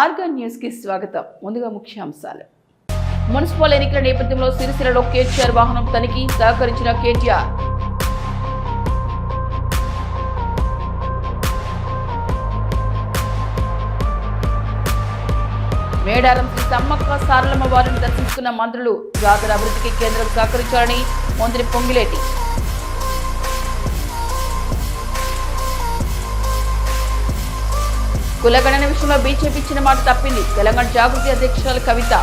Organ న్యూస్కి స్వాగతం. ముందుగా ముఖ్యాంశాలు. మున్సిపల్ ఎన్నికల నేపథ్యంలో సిరిసిల్లలో కేటీఆర్ వాహనం తనిఖీ సహకరించిన కేటీఆర్. మేడారం శ్రీ సమ్మక్క సారలమ్మ వారిని దర్శించుకున్న మంత్రులు జాతర అభివృద్ధికి కేంద్రం సహకరించాలని మంత్రి పొంగిలేటి. కులగణన విషయంలో బీజేపీ ఇచ్చిన మాట తప్పింది. తెలంగాణ జాగృతి అధ్యక్షురాలు కవిత.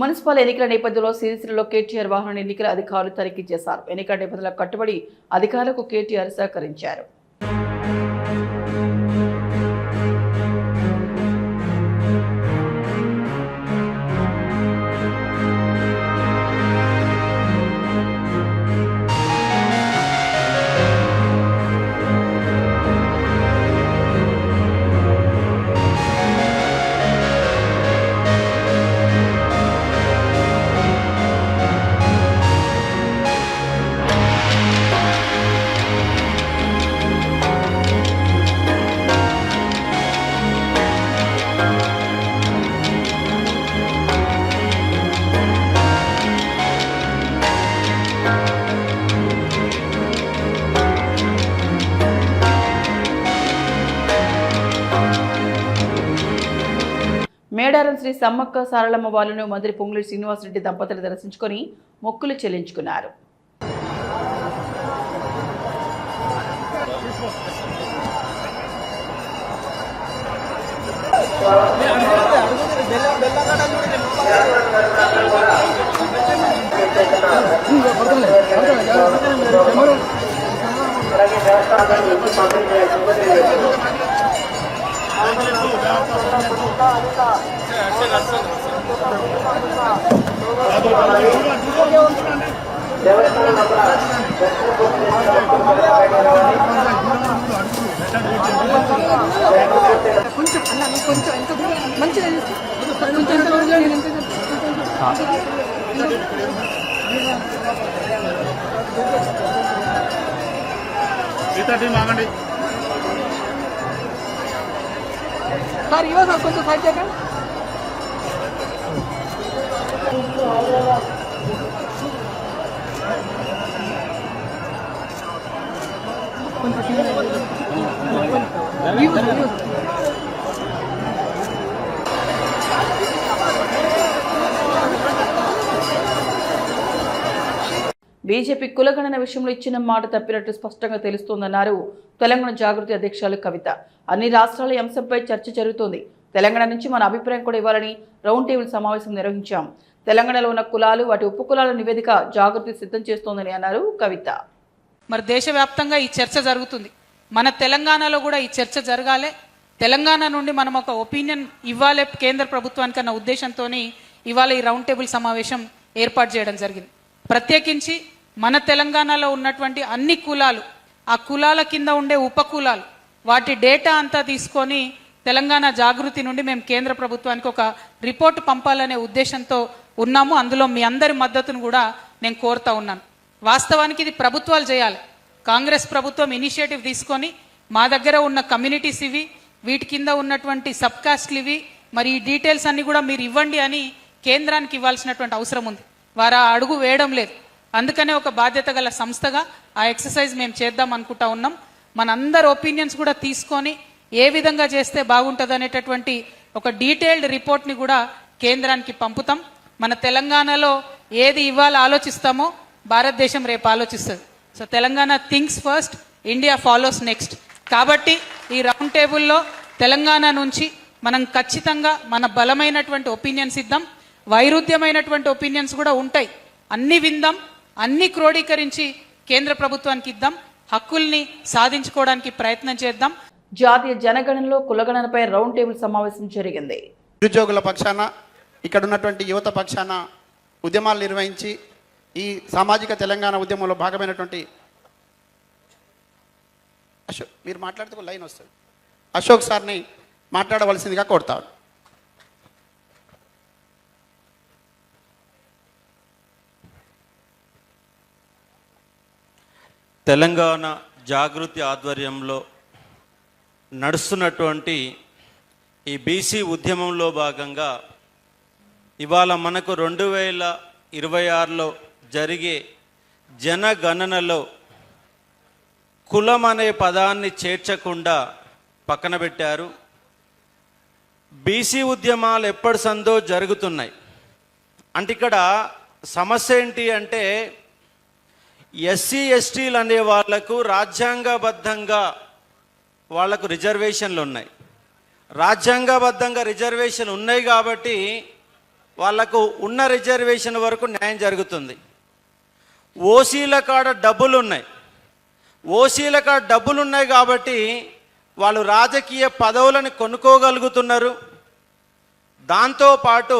మున్సిపల్ ఎన్నికల నేపథ్యంలో సిరిసిరిలో కేటీఆర్ వాహన ఎన్నికల అధికారులు తనిఖీ చేశారు. ఎన్నికల నేపథ్యంలో కట్టుబడి అధికారులకు కేటీఆర్ సహకరించారు. శ్రీ సమ్మక్క సారలమ్మ వాళ్ళను మంత్రి పొంగులేటి శ్రీనివాసరెడ్డి దంపతులు దర్శించుకొని మొక్కులు చెల్లించుకున్నారు. కొంచెం అన్న నువ్వు కొంచెం ఎంత మంచిగా కొంచెం ఎంత వరకు నేను ఎంత సార్ ఇవ్వ సార్ కొంచెం సైడ్ చేయకండి ఇవ్వు, బీజేపీ కులగణన విషయంలో ఇచ్చిన మాట తప్పినట్టు స్పష్టంగా తెలుస్తోందన్నారు తెలంగాణ జాగృతి అధ్యక్షులు కవిత. అన్ని రాష్ట్రాల అంశంపై చర్చ జరుగుతోంది. తెలంగాణ నుంచి మన అభిప్రాయం కూడా ఇవ్వాలని రౌండ్ టేబుల్ సమావేశం నిర్వహించాం. తెలంగాణలో ఉన్న కులాలు వాటి ఉపకులాల నివేదిక జాగృతి సిద్ధం చేస్తోందని అన్నారు కవిత. మరి దేశవ్యాప్తంగా ఈ చర్చ జరుగుతుంది. మన తెలంగాణలో కూడా ఈ చర్చ జరగాలి. తెలంగాణ నుండి మనం ఒక ఒపీనియన్ ఇవ్వాలి కేంద్ర ప్రభుత్వానికి అన్న ఉద్దేశంతో ఇవాళ ఈ రౌండ్ టేబుల్ సమావేశం ఏర్పాటు చేయడం జరిగింది. ప్రత్యేకించి మన తెలంగాణలో ఉన్నటువంటి అన్ని కులాలు ఆ కులాల కింద ఉండే ఉపకులాలు వాటి డేటా అంతా తీసుకొని తెలంగాణ జాగృతి నుండి మేము కేంద్ర ప్రభుత్వానికి ఒక రిపోర్ట్ పంపాలనే ఉద్దేశంతో ఉన్నాము. అందులో మీ అందరి మద్దతును కూడా నేను కోరుతా ఉన్నాను. వాస్తవానికి ఇది ప్రభుత్వాలు చేయాలి. కాంగ్రెస్ ప్రభుత్వం ఇనిషియేటివ్ తీసుకొని మా దగ్గర ఉన్న కమ్యూనిటీస్ ఇవి వీటి కింద ఉన్నటువంటి సబ్ కాస్ట్లు ఇవి మరి ఈ డీటెయిల్స్ అన్ని కూడా మీరు ఇవ్వండి అని కేంద్రానికి ఇవ్వాల్సినటువంటి అవసరం ఉంది. వారు అడుగు వేయడం లేదు. అందుకనే ఒక బాధ్యత గల సంస్థగా ఆ ఎక్సర్సైజ్ మేము చేద్దాం అనుకుంటా ఉన్నాం. మనందరి ఒపీనియన్స్ కూడా తీసుకొని ఏ విధంగా చేస్తే బాగుంటుంది అనేటటువంటి ఒక డీటెయిల్డ్ రిపోర్ట్ని కూడా కేంద్రానికి పంపుతాం. మన తెలంగాణలో ఏది ఇవ్వాలో ఆలోచిస్తామో భారతదేశం రేపు ఆలోచిస్తుంది. So Telangana things first India follows next. కాబట్టి ఈ రౌండ్ టేబుల్లో తెలంగాణ నుంచి మనం ఖచ్చితంగా మన బలమైనటువంటి ఒపీనియన్స్ ఇద్దాం. వైరుధ్యమైనటువంటి ఒపీనియన్స్ కూడా ఉంటాయి. అన్ని విందాం. అన్ని క్రోడీకరించి కేంద్ర ప్రభుత్వానికి ఇద్దాం హక్కుల్ని సాధించుకోవడానికి ప్రయత్నం చేద్దాం. జాతీయ జనగణనలో కులగణనపై రౌండ్ టేబుల్ సమావేశం జరిగింది. నిరుద్యోగుల పక్షాన ఇక్కడ ఉన్నటువంటి యువత పక్షాన ఉద్యమాలు నిర్వహించి ఈ సామాజిక తెలంగాణ ఉద్యమంలో భాగమైనటువంటి అశోక్ మీరు మాట్లాడితే లైన్ వస్తుంది. అశోక్ సార్ని మాట్లాడవలసిందిగా కోరుతాను తెలంగాణ జాగృతి ఆధ్వర్యంలో నడుస్తున్నటువంటి ఈ బీసీ ఉద్యమంలో భాగంగా ఇవాళ మనకు రెండు వేల ఇరవై ఆరులో జరిగే జనగణనలో కులం అనే పదాన్ని చేర్చకుండా పక్కన పెట్టారు. బీసీ ఉద్యమాలు ఎప్పటి సందో జరుగుతున్నాయి. అంటే ఇక్కడ సమస్య ఏంటి అంటే ఎస్సీ ఎస్టీలు అనే వాళ్ళకు రాజ్యాంగబద్ధంగా వాళ్ళకు రిజర్వేషన్లు ఉన్నాయి. రాజ్యాంగబద్ధంగా రిజర్వేషన్ ఉన్నాయి కాబట్టి వాళ్ళకు ఉన్న రిజర్వేషన్ వరకు న్యాయం జరుగుతుంది. ఓసీల కాడ డబ్బులు ఉన్నాయి ఓసీల కాడ డబ్బులు ఉన్నాయి కాబట్టి వాళ్ళు రాజకీయ పదవులను కొనుక్కోగలుగుతున్నారు. దాంతోపాటు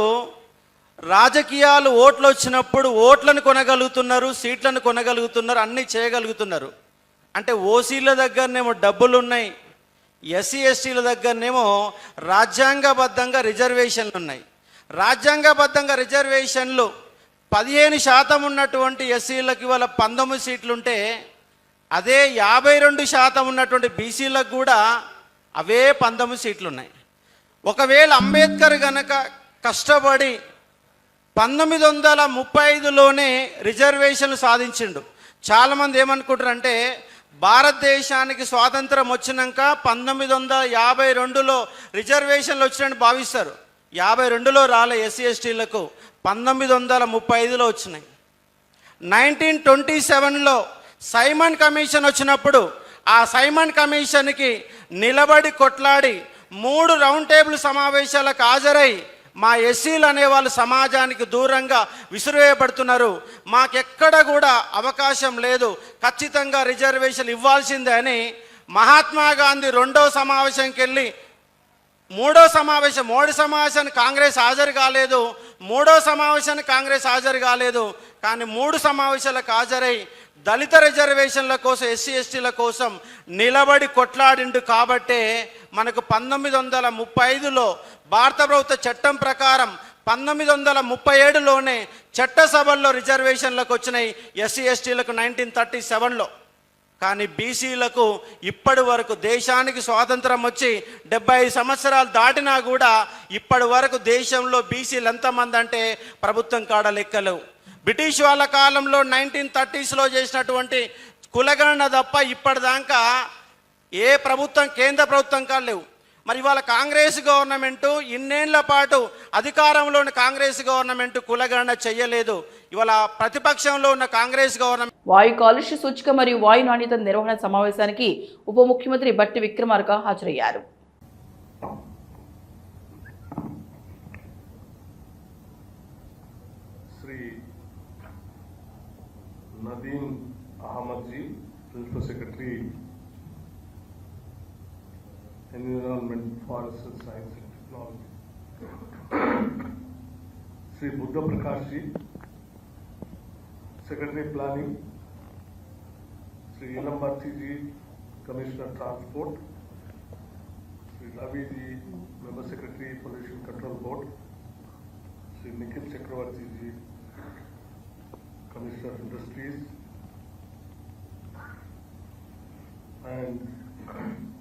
రాజకీయాలు ఓట్లు వచ్చినప్పుడు ఓట్లను కొనగలుగుతున్నారు సీట్లను కొనగలుగుతున్నారు అన్నీ చేయగలుగుతున్నారు. అంటే ఓసీల దగ్గరనేమో డబ్బులు ఉన్నాయి ఎస్సీ ఎస్టీల దగ్గరనేమో రాజ్యాంగబద్ధంగా రిజర్వేషన్లు ఉన్నాయి రాజ్యాంగబద్ధంగా రిజర్వేషన్లు పదిహేను శాతం ఉన్నటువంటి ఎస్సీలకు ఇవాళ పంతొమ్మిది సీట్లుంటే అదే యాభై రెండు శాతం ఉన్నటువంటి బీసీలకు కూడా అవే పంతొమ్మిది సీట్లు ఉన్నాయి ఒకవేళ అంబేద్కర్ గనక కష్టపడి పంతొమ్మిది వందల ముప్పై ఐదులోనే రిజర్వేషన్లు సాధించిండు. చాలామంది ఏమనుకుంటారంటే భారతదేశానికి స్వాతంత్రం వచ్చినాక పంతొమ్మిది వందల యాభై రెండులో రిజర్వేషన్లు వచ్చినాయని భావిస్తారు. యాభై రెండులో రాలే ఎస్సీ ఎస్టీలకు పంతొమ్మిది వందల ముప్పై ఐదులో వచ్చినాయి. నైన్టీన్ ట్వంటీ సెవెన్లో సైమన్ కమిషన్ వచ్చినప్పుడు ఆ సైమన్ కమిషన్కి నిలబడి కొట్లాడి మూడు రౌండ్ టేబుల్ సమావేశాలకు హాజరై మా ఎస్సీలు అనేవాళ్ళు సమాజానికి దూరంగా విసిరివేయబడుతున్నారు. మాకెక్కడ కూడా అవకాశం లేదు. ఖచ్చితంగా రిజర్వేషన్ ఇవ్వాల్సిందే అని మహాత్మా గాంధీ రెండో సమావేశంకి వెళ్ళి మూడో సమావేశం మూడు సమావేశానికి కాంగ్రెస్ హాజరు కాలేదు. మూడో సమావేశానికి కాంగ్రెస్ హాజరు కాలేదు. కానీ మూడు సమావేశాలకు హాజరై దళిత రిజర్వేషన్ల కోసం ఎస్సీ ఎస్టీల కోసం నిలబడి కొట్లాడిండు కాబట్టే మనకు పంతొమ్మిది వందల ముప్పై ఐదులో భారత ప్రభుత్వ చట్టం ప్రకారం పంతొమ్మిది వందల ముప్పై ఏడులోనే చట్టసభల్లో రిజర్వేషన్లకు వచ్చినాయి ఎస్సీ ఎస్టీలకు నైన్టీన్ థర్టీ సెవెన్లో. కానీ బీసీలకు ఇప్పటి వరకు దేశానికి స్వాతంత్రం వచ్చి డెబ్బై ఐదు సంవత్సరాలు దాటినా కూడా ఇప్పటి వరకు దేశంలో బీసీలు ఎంతమంది అంటే ప్రభుత్వం కాడ లెక్కలు బ్రిటిష్ వాళ్ళ కాలంలో నైన్టీన్ థర్టీస్లో చేసినటువంటి కులగణన తప్ప ఇప్పటిదాకా ఏ ప్రభుత్వం కేంద్ర ప్రభుత్వం కాలేవు లేవు. మరి ఇవాళ కాంగ్రెస్ గవర్నమెంటు ఇన్నేళ్ళ పాటు అధికారంలోని కాంగ్రెస్ గవర్నమెంట్ కులగణన చేయలేదు ఇవాళ ప్రతిపక్షంలో ఉన్న కాంగ్రెస్ గవర్నమెంట్ వాయు కాలుష్య సూచిక మరియు వాయు నాణ్యత నిర్వహణ సమావేశానికి ఉప ముఖ్యమంత్రి బట్టి విక్రమార్క హాజరయ్యారు. నదీన్ principal secretary environment, forest science and technology. Sri Buddha Prakash Secretary Planning, Sri Ilamarthi Ji, Commissioner Transport, Sri Ravi Ji, Member Secretary Pollution Control Board, Sri Nikhil Chakravarti Ji, Commissioner Industries, and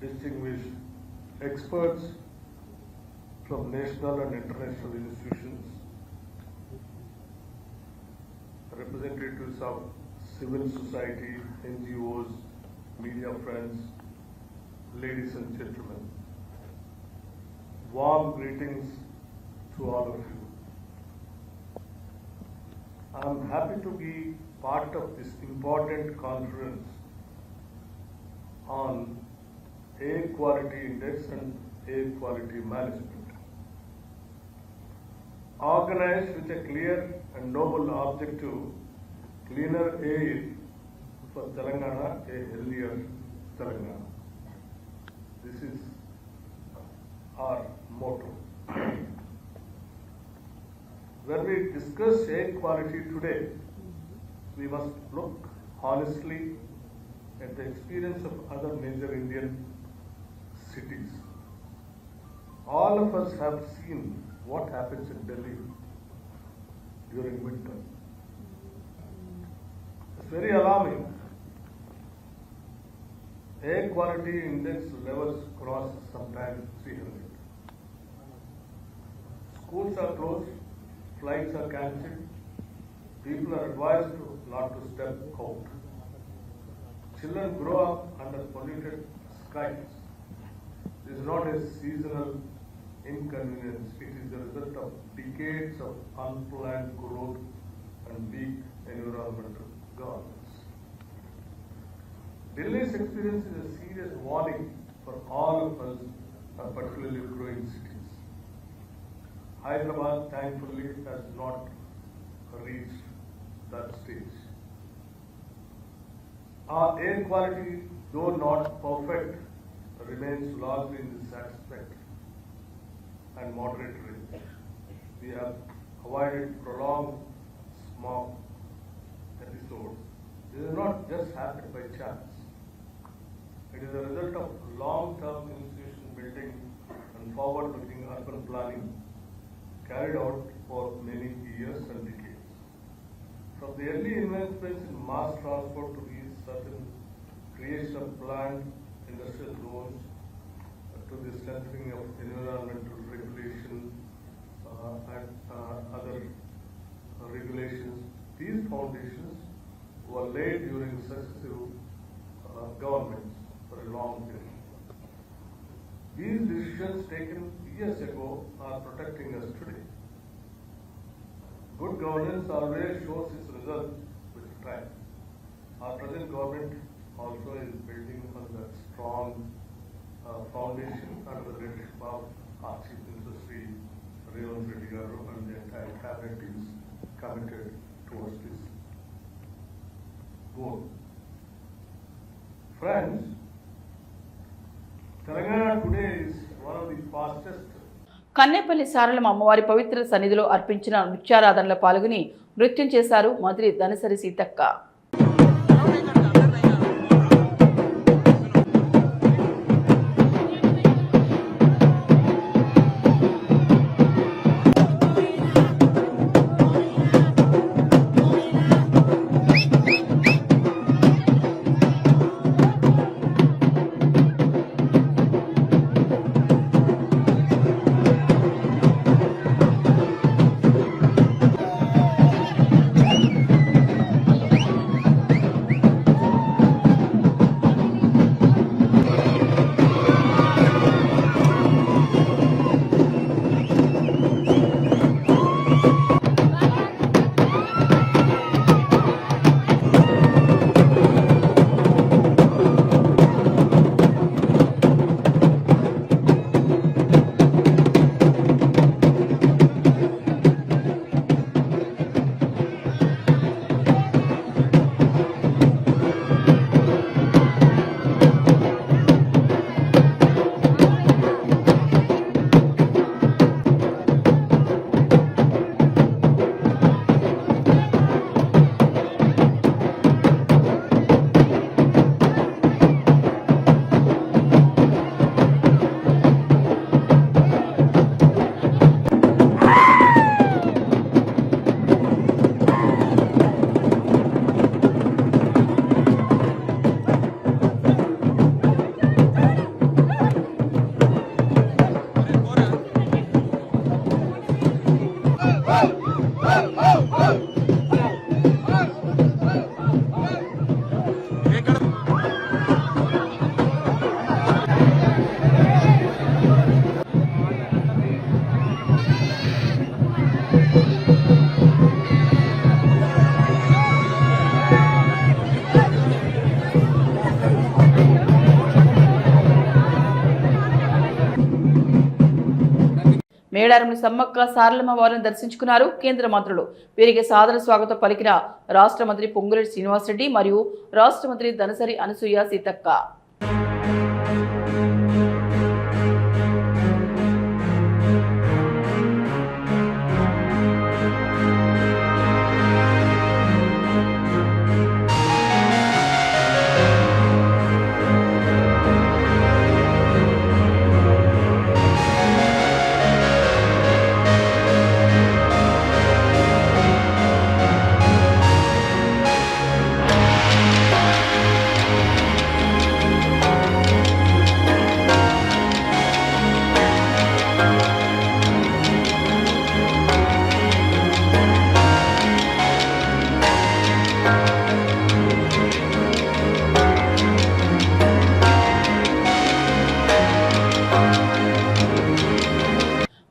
distinguished experts from national and international institutions, representatives of civil society, NGOs, media friends, ladies and gentlemen. Warm greetings to all of you. I'm happy to be part of this important conference on air quality index and air quality management. Organized with a clear and noble objective, cleaner air for Telangana, a healthier Telangana. This is our motto. When we discuss air quality today, we must look honestly at the experience of other major Indian cities. All of us have seen what happens in Delhi during winter. It's very alarming. Air quality index levels cross sometimes 300. Schools are closed, flights are cancelled, people are advised not to step out. Children grow up under polluted skies. This is not a seasonal inconvenience, it is the result of decades of unplanned growth and weak environmental governance. Delhi's experience is a serious warning for all of us, uh, particularly growing cities. Hyderabad thankfully has not reached that stage. Our air quality, though not perfect, remains largely in this aspect and moderate range. We have avoided prolonged smog episodes. This has not just happened by chance. It is a result of long-term institution building and forward-looking urban planning carried out for many years and decades. From the early investments in mass transport to these certain creation of industrial zones to the strengthening of environmental regulation uh, and uh, other regulations, these foundations were laid during successive uh, governments for a long period. These decisions taken years ago are protecting us today. Good governance always shows its results with time. Our present government also is building on the strong uh, foundation under the leadership of our Chief Minister Sri Revanth Reddy Garu and the entire cabinet is committed towards this goal. Friends, Telangana today is one of the fastest Kannepalli Saralam అమ్మవారి పవిత్ర సన్నిధిలో అర్పించిన నృత్యారాధనలో పాల్గొని నృత్యం చేశారు మంత్రి ధనసరి సీతక్క మేడారంలో సమ్మక్క సారలమ్మ వారిని దర్శించుకున్నారు కేంద్ర మంత్రులు. వీరికి సాదర స్వాగతం పలికిన రాష్ట్ర మంత్రి పొంగులేటి శ్రీనివాసరెడ్డి మరియు రాష్ట్ర మంత్రి ధనసరి అనసూయ సీతక్క.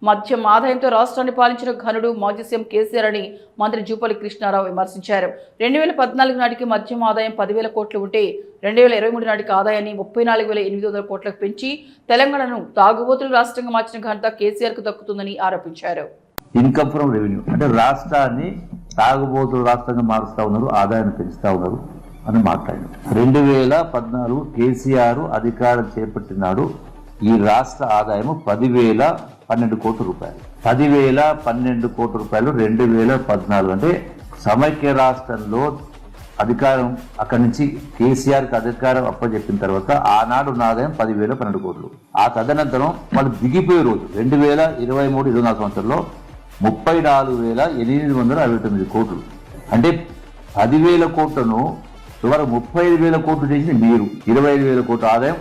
మద్యం ఆదాయంతో రాష్ట్రాన్ని పాలించిన ఘనుడు మాజీ సీఎం కేసీఆర్ అని మంత్రి జూపల్లి కృష్ణారావు విమర్శించారు. రెండు వేల పద్నాలుగు నాటికి మద్యం ఆదాయం పదివేల కోట్లు ఉంటే రెండు వేల ఇరవై మూడు నాటికి ఆదాయాన్ని ముప్పై నాలుగు వేల ఎనిమిది వందల కోట్లకు పెంచి తెలంగాణను తాగుబోతుల రాష్ట్రంగా మార్చిన ఘనత కేసీఆర్కు దక్కుతుందని ఆరోపించారు. ఇన్కమ్ ఫ్రమ్ రెవెన్యూ అంటే రాష్ట్రాన్ని తాగుబోతులు రాష్ట్రంగా మారుస్తా ఉన్నారు ఆదాయాన్ని పెంచుతా ఉన్నారు అని మాట్లాడారు. రెండు వేల పద్నాలుగు కేసీఆర్ అధికారం చేపట్టినాడు ఈ రాష్ట్ర ఆదాయము పదివేల పన్నెండు కోట్ల రూపాయలు. పదివేల పన్నెండు కోట్ల రూపాయలు రెండు వేల పద్నాలుగు. అంటే సమైక్య రాష్ట్రంలో అధికారం అక్కడి నుంచి కేసీఆర్కి అధికారం అప్పచెప్పిన తర్వాత ఆనాడు ఉన్న ఆదాయం పదివేల పన్నెండు కోట్లు. ఆ తదనంతరం వాళ్ళు దిగిపోయే రోజు రెండు వేల ఇరవై మూడు ఇరవై నాలుగు సంవత్సరంలో ముప్పై నాలుగు వేల ఎనిమిది వందల అరవై తొమ్మిది కోట్లు. అంటే పదివేల కోట్లను సుమారు ముప్పై ఐదు వేల కోట్లు చేసింది మీరు. ఇరవై ఐదు వేల కోట్ల ఆదాయం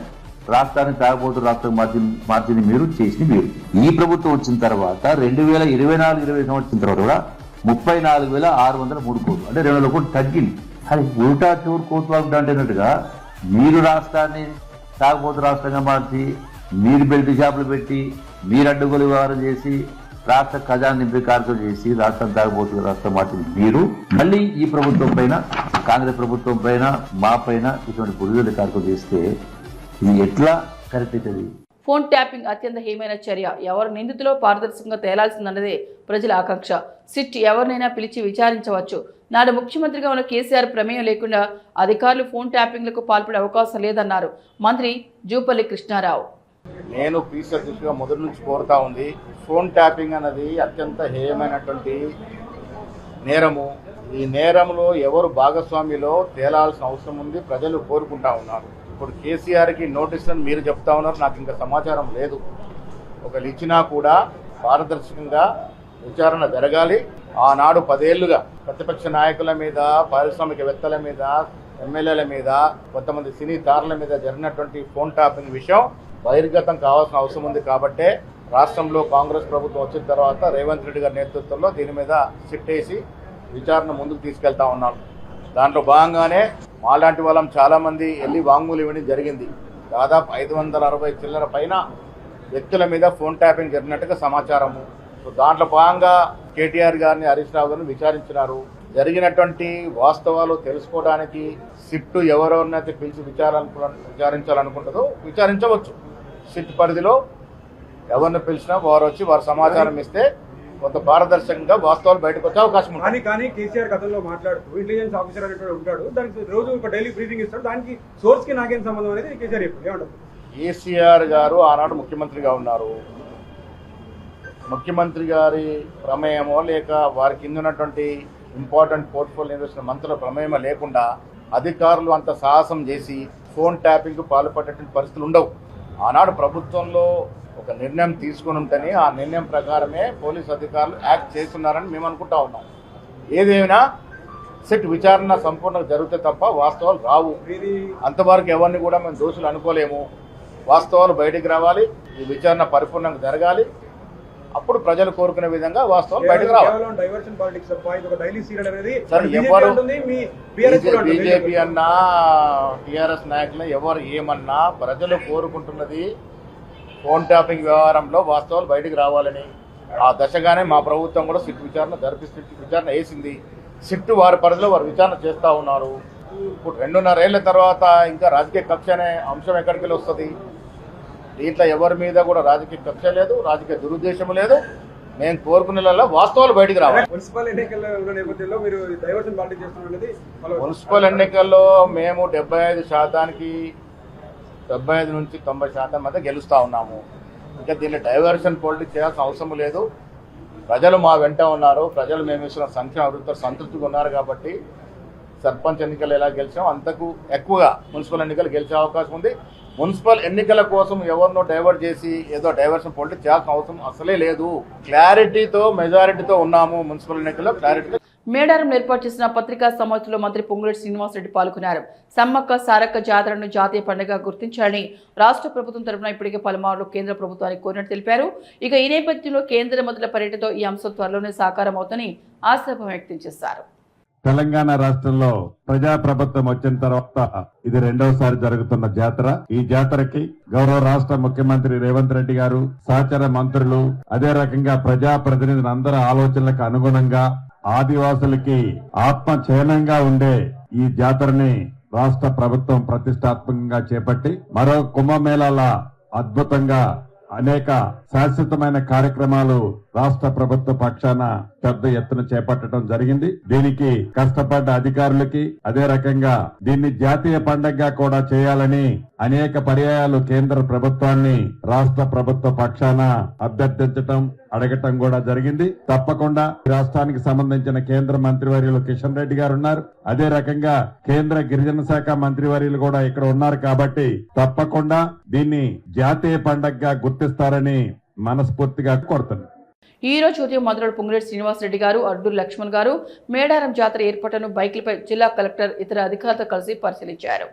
రాష్ట్రాన్ని తాగబోతు రాష్ట్రం మార్చింది మార్చింది మీరు చేసింది మీరు. ఈ ప్రభుత్వం వచ్చిన తర్వాత రెండు వేల ఇరవై నాలుగు ఇరవై సంవత్సరం తర్వాత కూడా ముప్పై నాలుగు వేల ఆరు వందల మూడు కోట్లు. అంటే రెండు వేల కోట్లు తగ్గింది. అది ఉల్టా చోరు కోట్లు అంటున్నట్టుగా మీరు రాష్ట్రాన్ని తాగబోతు రాష్ట్రంగా మార్చి మీరు బెల్ట్ షాపులు పెట్టి మీరు అడ్డుగోలు వ్యవహారం చేసి రాష్ట్ర ఖజానా నింపి కార్యక్రమం చేసి రాష్ట్రం తాగబోతు రాష్ట్రం మార్చింది మీరు మళ్ళీ ఈ ప్రభుత్వం పైన కాంగ్రెస్ ప్రభుత్వం పైన మా పైన ఇటువంటి పురుగుల కార్యక్రమం చేస్తే ఇది ఎట్లా కరెక్ట్ అవుతుంది ఫోన్ ట్యాపింగ్ అత్యంత హేమైన చర్య. ఎవరు నిందితులో పారదర్శకంగా తేలాల్సిందన్నదే ప్రజల ఆకాంక్ష. సిట్ ఎవరినైనా పిలిచి విచారించవచ్చు. నాడు ముఖ్యమంత్రిగా ఉన్న కేసీఆర్ ప్రమేయం లేకుండా అధికారులు ఫోన్ ట్యాపింగ్లకు పాల్పడే అవకాశం లేదన్నారు మంత్రి జూపల్లి కృష్ణారావు. నేను పీసీ అధ్యక్షుడిగా మొదటి నుంచి కోరుతా ఉంది ఫోన్ ట్యాపింగ్ అన్నది అత్యంత హేయమైనటువంటి నేరము. ఈ నేరంలో ఎవరు భాగస్వామిలో తేలాల్సిన అవసరం ఉంది ప్రజలు కోరుకుంటా ఉన్నారు. ఇప్పుడు కేసీఆర్కి నోటీసులను మీరు చెప్తా ఉన్నారు నాకు ఇంకా సమాచారం లేదు. ఒకళ్ళు ఇచ్చినా కూడా పారదర్శకంగా విచారణ జరగాలి. ఆనాడు పదేళ్ళుగా ప్రతిపక్ష నాయకుల మీద పారిశ్రామికవేత్తల మీద ఎమ్మెల్యేల మీద కొంతమంది సినీ తారల మీద జరిగినటువంటి ఫోన్ టాపింగ్ విషయం బహిర్గతం కావాల్సిన అవసరం ఉంది కాబట్టే రాష్ట్రంలో కాంగ్రెస్ ప్రభుత్వం వచ్చిన తర్వాత రేవంత్ రెడ్డి గారి నేతృత్వంలో దీని మీద సిట్ వేసి విచారణ ముందుకు తీసుకెళ్తా ఉన్నాను దాంట్లో భాగంగానే మాలాంటి వాళ్ళం చాలామంది వెళ్ళి వాంగ్మూలు ఇవ్వడం జరిగింది. దాదాపు ఐదు వందల అరవై చిల్లర పైన వ్యక్తుల మీద ఫోన్ ట్యాపింగ్ జరిగినట్టుగా సమాచారము. సో దాంట్లో భాగంగా కేటీఆర్ గారిని హరీష్ రావు గారిని విచారించినారు. జరిగినటువంటి వాస్తవాలు తెలుసుకోవడానికి సిట్టు ఎవరెవరినైతే పిలిచి విచారాలను విచారించాలనుకుంటుందో విచారించవచ్చు. సిట్ పరిధిలో ఎవరిని పిలిచినా వారు వచ్చి వారు సమాచారం ఇస్తే కొంత పారదర్శకంగా వాస్తవాలు బయటకు వచ్చే అవకాశం ఉంది కానీ కానీ కేసీఆర్ గతంలో మాట్లాడుతూ ఇంటెలిజెన్స్ ఆఫీసర్ అనేటువంటి ఉంటాడు. దానికి రోజు ఒక డైలీ బ్రీఫింగ్ ఇస్తాడు. దానికి సోర్స్కి నాకేం సంబంధం అనేది కేసీఆర్ ఏమంటారు కేసీఆర్ గారు ఆనాడు ముఖ్యమంత్రిగా ఉన్నారు. ముఖ్యమంత్రి గారి ప్రమేయమో లేక వారి కింద ఉన్నటువంటి ఇంపార్టెంట్ పోర్ట్ఫోలియో నిర్వహించిన మంత్రుల ప్రమేయమో లేకుండా అధికారులు అంత సాహసం చేసి ఫోన్ ట్యాపింగ్ పాల్పడేటువంటి పరిస్థితులు ఉండవు. ఆనాడు ప్రభుత్వంలో ఒక నిర్ణయం తీసుకుని ఉంటేనే ఆ నిర్ణయం ప్రకారమే పోలీస్ అధికారులు యాక్ట్ చేస్తున్నారని మేము అనుకుంటా ఉన్నాం. ఏదేమైనా సెట్ విచారణ సంపూర్ణంగా జరిగితే తప్ప వాస్తవాలు రావు. అంతవరకు ఎవరిని కూడా మేము దోషులు అనుకోలేము. వాస్తవాలు బయటికి రావాలి ఈ విచారణ పరిపూర్ణంగా జరగాలి. అప్పుడు ప్రజలు కోరుకునే విధంగా వాస్తవాలు బయటకు రావాలి. బీజేపీ అన్నా టిఆర్ఎస్ నాయకులు ఎవరు ఏమన్నా ప్రజలు కోరుకుంటున్నది ఫోన్ ట్యాపింగ్ వ్యవహారంలో వాస్తవాలు బయటికి రావాలని ఆ దశగానే మా ప్రభుత్వం కూడా సిట్ విచారణ జరిపి సిట్ విచారణ వేసింది. సిట్ వారి పరిధిలో వారు విచారణ చేస్తూ ఉన్నారు. ఇప్పుడు రెండున్నరేళ్ళ తర్వాత ఇంకా రాజకీయ కక్ష అనే అంశం ఎక్కడికి వస్తుంది? దీంట్లో ఎవరి మీద కూడా రాజకీయ కక్ష లేదు రాజకీయ దురుద్దేశం లేదు. మేము కోరుకునేలా వాస్తవాలు బయటికి రావాలి. మున్సిపల్ ఎన్నికల నేపథ్యంలో మీరు డైవర్షన్ పాలిటిక్స్ మున్సిపల్ ఎన్నికల్లో మేము డెబ్బై ఐదు శాతానికి డెబ్బై ఐదు నుంచి తొంభై శాతం మధ్య గెలుస్తూ ఉన్నాము. ఇంకా దీన్ని డైవర్షన్ పోల్టీ చేయాల్సిన అవసరం లేదు. ప్రజలు మా వెంట ఉన్నారు. ప్రజలు మేము ఇస్తున్న సంక్షేమ అభివృద్ధితో సంతృప్తిగా ఉన్నారు కాబట్టి సర్పంచ్ ఎన్నికలు ఎలా గెలిచాం అంతకు ఎక్కువగా మున్సిపల్ ఎన్నికలు గెలిచే అవకాశం ఉంది. మున్సిపల్ ఎన్నికల కోసం ఎవరినో డైవర్ట్ చేసి ఏదో డైవర్షన్ పోల్టీ చేయాల్సిన అవసరం అసలే లేదు. క్లారిటీతో మెజారిటీతో ఉన్నాము మున్సిపల్ ఎన్నికల్లో. క్లారిటీతో మేడారం ఏర్పాటు చేసిన పత్రికా సమావేశంలో మంత్రి పొంగులేటి శ్రీనివాసరెడ్డి పాల్గొన్నారు. సమ్మక్క సారక్క జాతరను జాతీయ పండుగ గుర్తించాలని రాష్ట్ర ప్రభుత్వం తరఫున ఇప్పటికే పలుమార్లు కేంద్ర ప్రభుత్వానికి కోరినట్టు తెలిపారు. ఇక ఈ నేపథ్యంలో కేంద్ర మంత్రుల పర్యటనతో ఈ అంశం త్వరలోనే సాకారం అవుతుందని ఆశాభం వ్యక్తం చేశారు. తెలంగాణ రాష్ట్రంలో ప్రజా ప్రభుత్వం వచ్చిన తర్వాత ఇది రెండవసారి జరుగుతున్న జాతర. ఈ జాతరకి గౌరవ రాష్ట్ర ముఖ్యమంత్రి రేవంత్ రెడ్డి గారు సహచర మంత్రులు అదే రకంగా ప్రజా ప్రతినిధులందరి ఆలోచనలకు అనుగుణంగా ఆదివాసులకి ఆత్మ చయనంగా ఉండే ఈ జాతరని రాష్ట్ర ప్రభుత్వం ప్రతిష్టాత్మకంగా చేపట్టి మరో కుంభమేళాల అద్భుతంగా అనేక శాశ్వతమైన కార్యక్రమాలు రాష్ట్ర ప్రభుత్వ పక్షాన పెద్ద ఎత్తున చేపట్టడం జరిగింది. దీనికి కష్టపడ్డ అధికారులకి అదే రకంగా దీన్ని జాతీయ పండగగా కూడా చేయాలని అనేక పర్యాయాలు కేంద్ర ప్రభుత్వాన్ని రాష్ట్ర ప్రభుత్వ పక్షాన అభ్యర్థించటం అడగటం కూడా జరిగింది. తప్పకుండా ఈ రాష్ట్రానికి సంబంధించిన కేంద్ర మంత్రివర్యులు కిషన్ రెడ్డి గారు ఉన్నారు. అదే రకంగా కేంద్ర గిరిజన శాఖ మంత్రివర్యులు కూడా ఇక్కడ ఉన్నారు కాబట్టి తప్పకుండా దీన్ని జాతీయ పండగగా గుర్తిస్తారని మనస్ఫూర్తిగా కోరుతున్నాను ఈ రోజు ఉదయం మధురడు పొంగిరెడ్డి శ్రీనివాసరెడ్డి గారు అడ్డూరు లక్ష్మణ్ గారు మేడారం జాతర ఏర్పాటును బైకులపై జిల్లా కలెక్టర్ ఇతర అధికారులతో కలిసి పరిశీలించారు.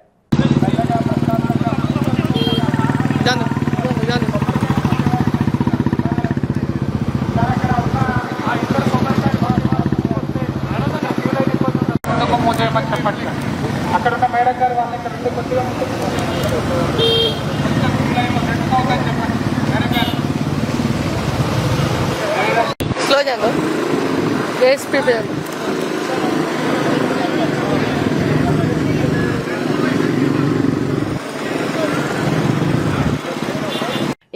స్లో చేయాలి ఏ ప్రిపేర్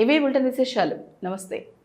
ఇవే బులెటిన్ విశేషాలు. నమస్తే.